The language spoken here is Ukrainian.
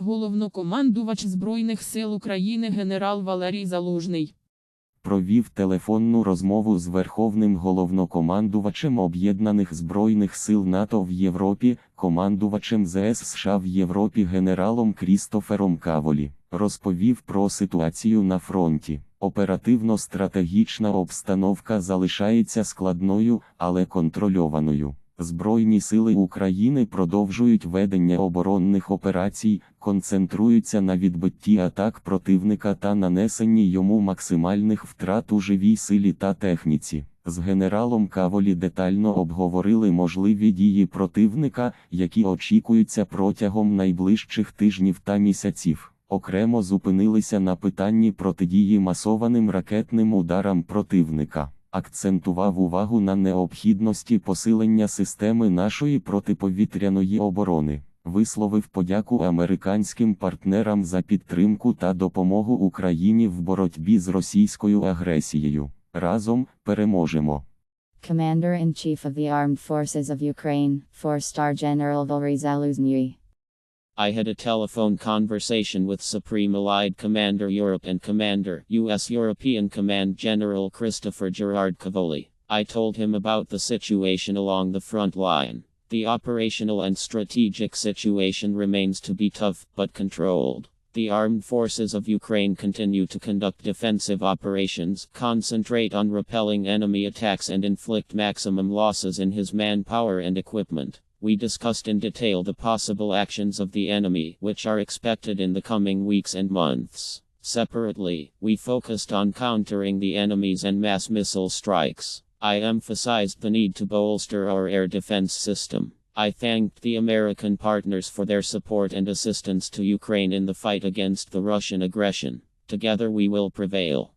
Головнокомандувач Збройних сил України генерал Валерій Залужний. провів телефонну розмову з Верховним головнокомандувачем Об'єднаних Збройних сил НАТО в Європі, командувачем ЗС США в Європі генералом Крістофером Каволі, розповів про ситуацію на фронті. Оперативно-стратегічна обстановка залишається складною, але контрольованою. Збройні сили України продовжують ведення оборонних операцій, концентруються на відбитті атак противника та нанесенні йому максимальних втрат у живій силі та техніці. З генералом Каволі детально обговорили можливі дії противника, які очікуються протягом найближчих тижнів та місяців. Окремо зупинилися на питанні протидії масованим ракетним ударам противника акцентував увагу на необхідності посилення системи нашої протиповітряної оборони, висловив подяку американським партнерам за підтримку та допомогу Україні в боротьбі з російською агресією. Разом переможемо. Commander-in-Chief of the Armed Forces of Ukraine, 4-star General Valery Zaluzny. I had a telephone conversation with Supreme Allied Commander Europe and Commander U.S. European Command General Christopher Gerard Cavoli. I told him about the situation along the front line. The operational and strategic situation remains to be tough but controlled. The armed forces of Ukraine continue to conduct defensive operations, concentrate on repelling enemy attacks, and inflict maximum losses in his manpower and equipment. We discussed in detail the possible actions of the enemy, which are expected in the coming weeks and months. Separately, we focused on countering the enemies and mass missile strikes. I emphasized the need to bolster our air defense system. I thanked the American partners for their support and assistance to Ukraine in the fight against the Russian aggression. Together we will prevail.